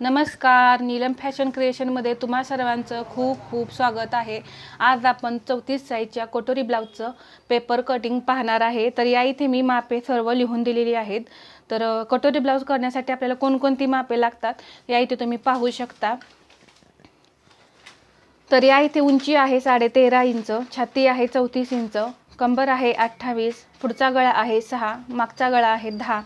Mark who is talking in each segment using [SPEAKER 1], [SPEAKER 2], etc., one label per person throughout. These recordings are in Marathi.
[SPEAKER 1] नमस्कार नीलम फॅशन क्रिएशनमध्ये तुम्हा सर्वांचं खूप खूप स्वागत आहे. आज आपण चौतीस साईजच्या कोटोरी ब्लाऊजचं पेपर कटिंग पाहणार आहे. तर या इथे मी मापे सर्व लिहून दिलेली आहेत. तर कटोरी ब्लाऊज करण्यासाठी आपल्याला कोणकोणती मापे लागतात या इथे तुम्ही पाहू शकता. तर या इथे उंची आहे साडे तेरा इंच छाती आहे चौतीस इंच कंबर आहे अठ्ठावीस पुढचा गळा आहे सहा मागचा गळा आहे दहा.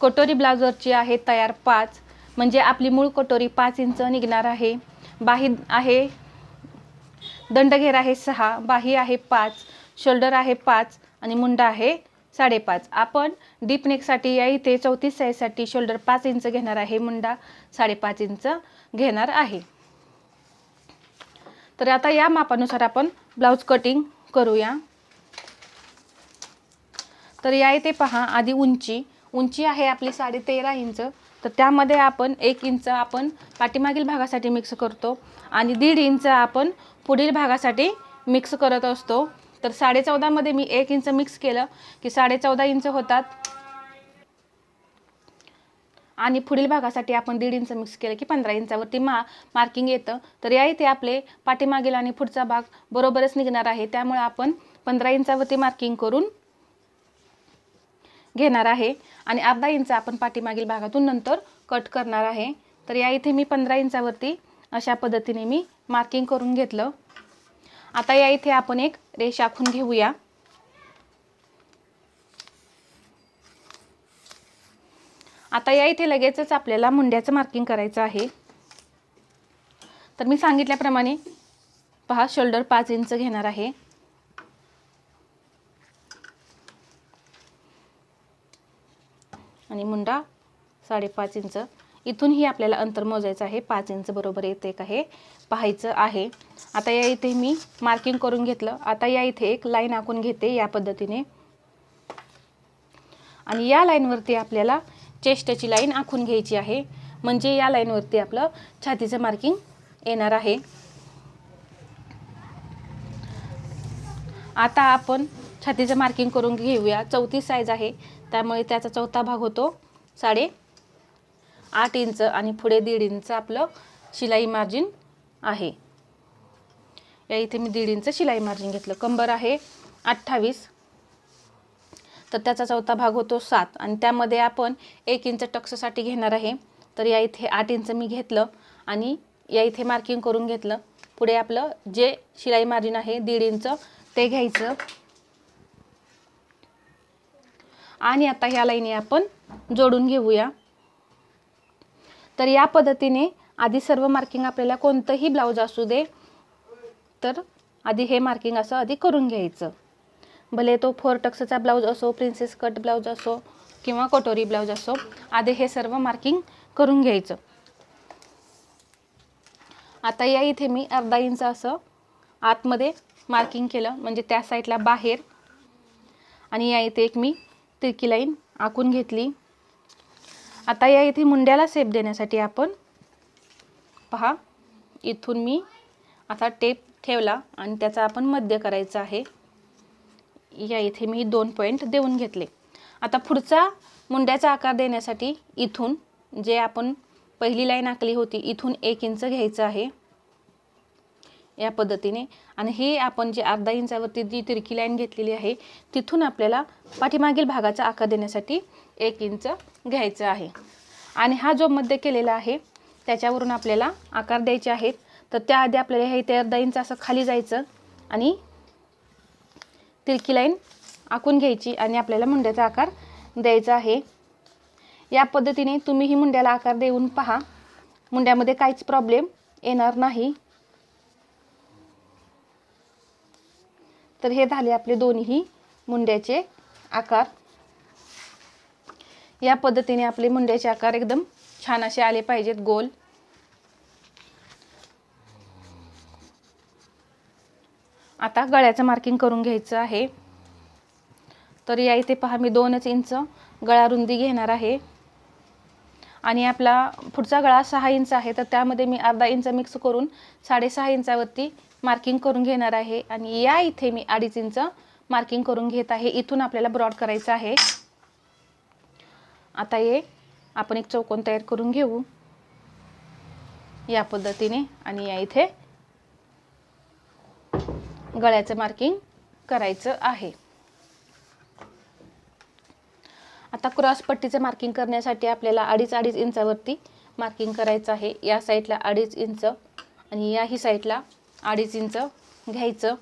[SPEAKER 1] कटोरी ब्लाउजरची आहे तयार पाच म्हणजे आपली मूळ कटोरी पाच इंच निघणार आहे. बाही आहे दंडघेर आहे सहा बाही आहे पाच शोल्डर आहे पाच आणि मुंडा आहे साडेपाच. आपण डीप नेकसाठी या इथे चौतीस साईजसाठी शोल्डर पाच इंच घेणार आहे मुंडा साडेपाच इंच घेणार आहे. तर आता या मापानुसार आपण ब्लाऊज कटिंग करूया. तर या इथे पहा आधी उंची. उंची आहे आपली साडे तेरा इंच. तर त्यामध्ये आपण एक इंच आपण पाठीमागील भागासाठी मिक्स करतो आणि दीड इंच आपण पुढील भागासाठी मिक्स करत असतो. तर साडेचौदामध्ये मी एक इंच मिक्स केलं की साडेचौदा इंच होतात. आणि पुढील भागासाठी आपण दीड इंच मिक्स केलं की पंधरा इंचावरती मा मार्किंग येतं. तर या इथे आपले पाठीमागील आणि पुढचा भाग बरोबरच निघणार आहे. त्यामुळे आपण पंधरा इंचावरती मार्किंग करून घेणार आहे. आणि अर्धा इंच आपण पाठीमागील भागातून नंतर कट करणार आहे. तर या इथे मी पंधरा इंचावरती अशा पद्धतीने मी मार्किंग करून घेतलं. आता या इथे आपण एक रेष आखून घेऊया. आता या इथे लगेचच आपल्याला मुंड्याचं मार्किंग करायचं आहे. तर मी सांगितल्याप्रमाणे पहा शोल्डर पाच इंच घेणार आहे. आणि मुंडा साडेपाच इंच. इथूनही आपल्याला अंतर मोजायचं आहे. पाच इंच बरोबर येते का हे पाहायचं आहे. आता या इथे मी मार्किंग करून घेतलं. आता या इथे एक लाईन आखून घेते या पद्धतीने. आणि या लाईनवरती आपल्याला चेस्टची लाईन आखून घ्यायची आहे. म्हणजे या लाईनवरती आपलं छातीचं मार्किंग येणार आहे. आता आपण छातीचं मार्किंग करून घेऊया. चौतीस साईज आहे. त्यामुळे त्याचा चौथा भाग होतो साडे आठ इंच आणि पुढे दीड इंच आपलं शिलाई मार्जिन आहे. या इथे मी दीड इंच शिलाई मार्जिन घेतलं. कंबर आहे अठ्ठावीस. तर त्याचा चौथा भाग होतो सात. आणि त्यामध्ये आपण एक इंच टक्ससाठी घेणार आहे. तर या इथे आठ इंच मी घेतलं आणि या इथे मार्किंग करून घेतलं. पुढे आपलं जे शिलाई मार्जिन आहे दीड इंच ते घ्यायचं. आणि आता ह्या लाईनी आपण जोडून घेऊया. तर या पद्धतीने आधी सर्व मार्किंग आपल्याला कोणतंही ब्लाऊज असू दे तर आधी हे मार्किंग असं आधी करून घ्यायचं. भले तो फोर टक्सचा ब्लाऊज असो प्रिन्सेस कट ब्लाऊज असो किंवा कटोरी ब्लाऊज असो आधी हे सर्व मार्किंग करून घ्यायचं. आता या इथे मी अर्धा इंच असं आतमध्ये मार्किंग केलं म्हणजे त्या साईडला बाहेर. आणि या इथे एक मी तिरकी लाईन आखून घेतली. आता या इथे मुंड्याला सेप देण्यासाठी आपण पहा इथून मी असा टेप ठेवला आणि त्याचा आपण मध्य करायचा आहे. या इथे मी दोन पॉईंट देऊन घेतले. आता पुढचा मुंड्याचा आकार देण्यासाठी इथून जे आपण पहिली लाईन आखली होती इथून एक इंच घ्यायचं आहे. या पद्धतीने. आणि हे आपण जे अर्धा इंचावरती जी तिरकी लाईन घेतलेली आहे तिथून आपल्याला पाठीमागील भागाचा आकार देण्यासाठी एक इंच घ्यायचं आहे. आणि हा जो मध्य केलेला आहे त्याच्यावरून आपल्याला आकार द्यायचे आहेत. तर त्याआधी आपल्याला हे ते अर्धा इंच असं खाली जायचं आणि तिरकी लाईन आखून घ्यायची आणि आपल्याला मुंड्याचा आकार द्यायचा आहे. या पद्धतीने तुम्ही ही मुंड्याला आकार देऊन पहा. मुंड्यामध्ये काहीच प्रॉब्लेम येणार नाही. तर हे झाले आपले दोन्ही मुंड्याचे आकार. या पद्धतीने आपले मुंड्याचे आकार एकदम छान असे आले पाहिजेत गोल. आता गळ्याचं मार्किंग करून घ्यायचं आहे. तर या इथे पहा मी दोनच इंच गळा रुंदी घेणार आहे. आणि आपला पुढचा गळा सहा इंच आहे तर त्यामध्ये मी अर्धा इंच मिक्स करून साडेसहा इंचावरती मार्किंग करून घेणार आहे. आणि या इथे मी अडीच इंच मार्किंग करून घेत आहे. इथून आपल्याला ब्रॉड करायचं आहे. आता हे आपण एक चौकोन तयार करून घेऊ. या पद्धतीने आणि या इथे गळ्याचं मार्किंग करायचं आहे. आता क्रॉस पट्टीचं मार्किंग करण्यासाठी आपल्याला अडीच अडीच इंचावरती मार्किंग करायचं आहे. या साईडला अडीच इंच आणि याही साईडला अडीच इंच घ्यायचं.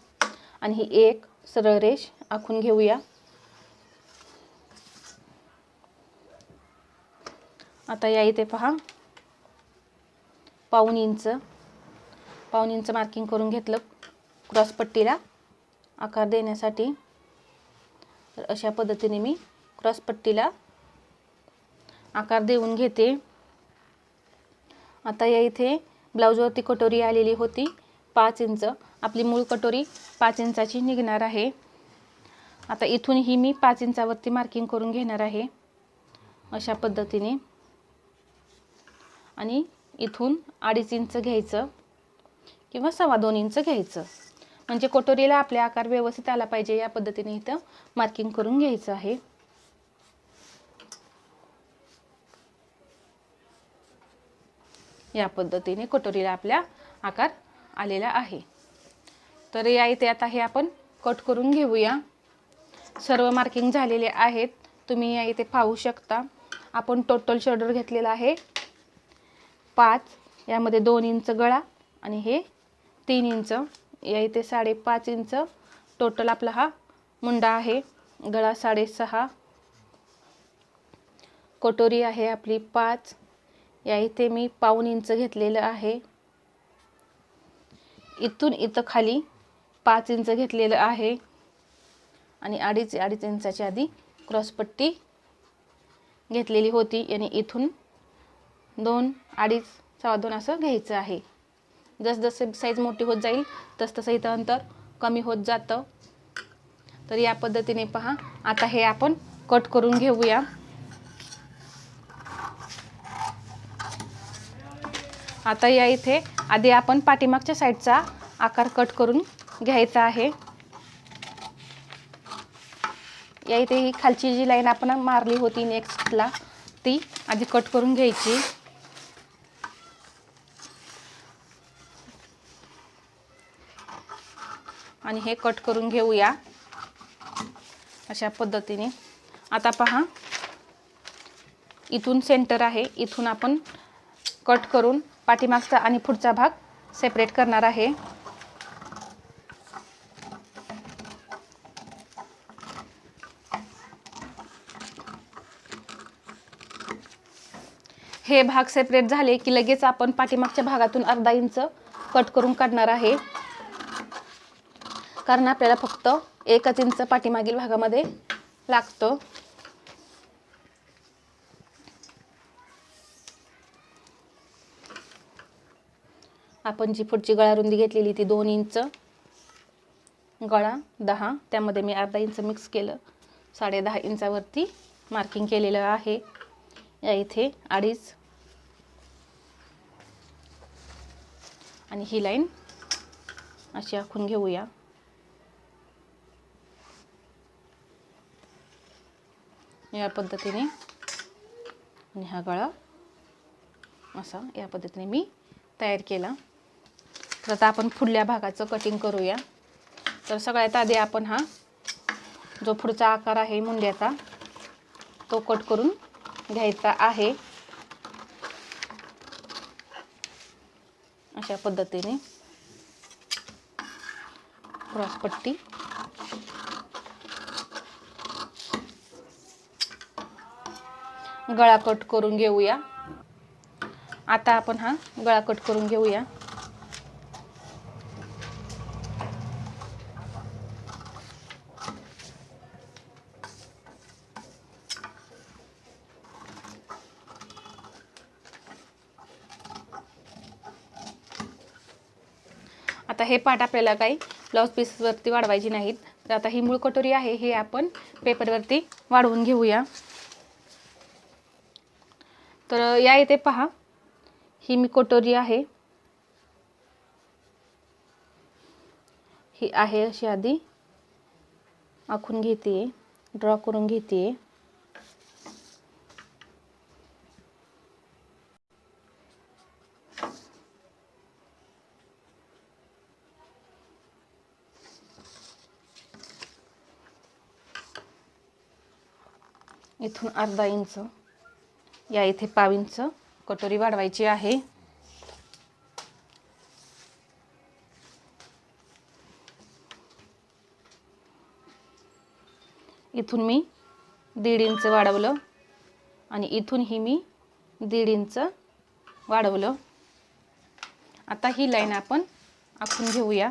[SPEAKER 1] आणि ही एक सरळ रेष आखून घेऊया. आता या इथे पहा. पाऊन इंच. पाऊन इंच मार्किंग करून घेतलं क्रॉस पट्टीला आकार देण्यासाठी. तर अशा पद्धतीने मी क्रॉस पट्टीला आकार देऊन घेते. आता या इथे ब्लाऊजवरती कटोरी आलेली होती. पाच इंच. आपली मूळ कटोरी पाच इंचाची निघणार आहे. आता इथून ही मी पाच इंचावरती मार्किंग करून घेणार आहे. अशा पद्धतीने. आणि इथून अडीच इंच घ्यायचं किंवा सव्वा दोन इंच घ्यायचं. म्हणजे कटोरीला आपले आकार व्यवस्थित आला पाहिजे या पद्धतीने इथं मार्किंग करून घ्यायचं आहे. या पद्धतीने कटोरीला आपल्या आकार आलेला आहे. तर या इथे आता हे आपण कट करून घेऊया. सर्व मार्किंग झालेले आहेत. तुम्ही या इथे पाहू शकता. आपण टोटल शोल्डर घेतलेला आहे. पाच. यामध्ये दोन इंच गळा आणि हे तीन इंच. या इथे साडेपाच इंच टोटल आपला हा मुंडा आहे. गळा साडेसहा. कटोरी आहे आपली पाच. या इथे मी पाऊन इंच घेतलेलं आहे. इथून इथं खाली पाच इंच घेतलेलं आहे. आणि अडीच अडीच इंचाची आधी क्रॉसपट्टी घेतलेली होती. आणि इथून दोन अडीच सव्वा दोन असं घ्यायचं आहे. जसजसे साईज मोठी होत जाईल तसतसं इथं अंतर कमी होत जातं. तर या पद्धतीने पहा आता हे आपण कट करून घेऊया. आता या इथे आधी आपण पाठीमागच्या साईडचा आकार कट करून घ्यायचा आहे. या इथे ही खालची जी लाईन आपण मारली होती नेक्स्टला ती आधी कट करून घ्यायची. आणि हे कट करून घेऊया अशा पद्धतीने. आता पहा इथून सेंटर आहे इथून आपण कट करून पाठीमागचा आणि पुढचा भाग सेपरेट करणार आहे. हे भाग सेपरेट झाले की लगेच आपण पाठीमागच्या भागातून अर्धा इंच कट करून काढणार आहे. कारण आपल्याला फक्त एकच इंच पाठीमागील भागामध्ये लागतं. आपण जी पुढची गळा रुंदी घेतलेली ती दोन इंच गळा दहा. त्यामध्ये मी अर्धा इंच मिक्स केलं. साडे दहा इंचावरती मार्किंग केलेलं आहे. या इथे अडीच. आणि ही लाईन अशी आखून घेऊया. या पद्धतीने आणि हा गळा असा या पद्धतीने मी तयार केला. तर आता आपण फुडल्या भागाचं कटिंग करूया. तर सगळ्यात आधी आपण हा जो पुढचा आकार आहे मुंड्याचा तो कट करून घ्यायचा आहे. अशा पद्धतीने. क्रॉसपट्टी गळा कट करून घेऊया. आता आपण हा गळा कट करून घेऊया. आता हे पाठ आपल्याला काही ब्लाऊज पीसवरती वाढवायची नाहीत. तर आता ही मूळ कटोरी आहे हे आपण पेपरवरती वाढवून घेऊया. तर या इथे पहा. ही मी कटोरी आहे. ही आहे अशी आधी आखून घेते ड्रॉ करून घेते इथून अर्धा इंच या इथे पाव इंच कटोरी वाढवायची आहे. इथून मी दीड इंच वाढवलं आणि इथूनही मी दीड इंच वाढवलं. आता ही लाईन आपण आखून घेऊया.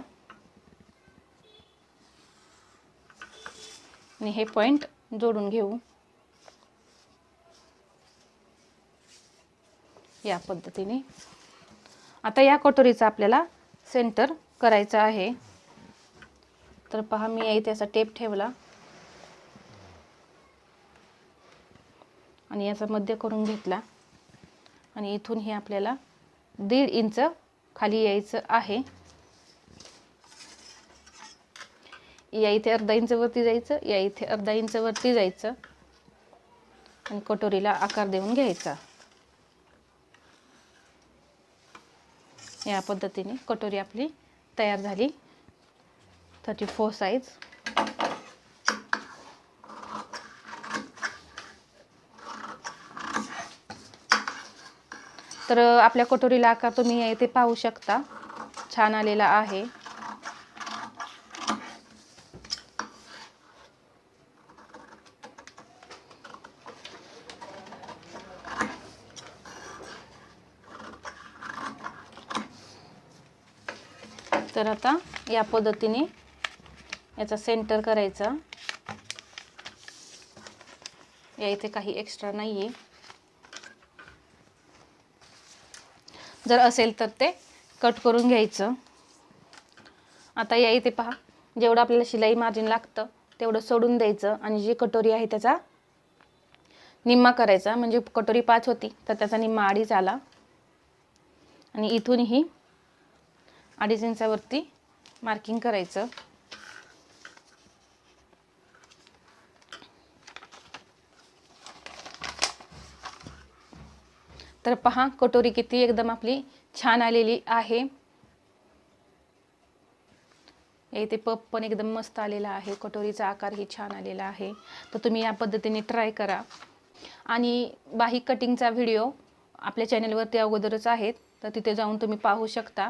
[SPEAKER 1] आणि हे पॉईंट जोडून घेऊ. या पद्धतीने. आता या कटोरीचा आपल्याला सेंटर करायचा आहे. तर पहा मी या इथे असा टेप ठेवला. आणि याचा मध्य करून घेतला. आणि इथून हे आपल्याला दीड इंच खाली यायचं आहे. या इथे अर्धा इंचवरती जायचं या इथे अर्धा इंचवरती जायचं. आणि कटोरीला आकार देऊन घ्यायचा. या पद्धतीने कटोरी आपली तयार झाली. थर्टी फोर साईज तर आपल्या कटोरीला आकार तुम्ही इथे पाहू शकता. छान आलेला आहे. तर आता या पद्धतीने याचा सेंटर करायचा. या इथे काही एक्स्ट्रा नाही आहे जर असेल तर ते कट करून घ्यायचं. आता या इथे पहा जेवढं आपल्याला शिलाई मार्जिन लागतं तेवढं सोडून द्यायचं आणि जी कटोरी आहे त्याचा निम्मा करायचा. म्हणजे कटोरी पाच होती तर त्याचा निम्मा अडीच आला. आणि इथूनही अडीच इंचावरती मार्किंग करायचं. तर पहा कटोरी किती एकदम आपली छान आलेली आहे. इथे पप पण एकदम मस्त आलेला आहे. कटोरीचा आकारही छान आलेला आहे. तर तुम्ही या पद्धतीने ट्राय करा. आणि बाही कटिंगचा व्हिडिओ आपल्या चॅनलवरती अगोदरच आहेत. तर तिथे जाऊन तुम्ही पाहू शकता.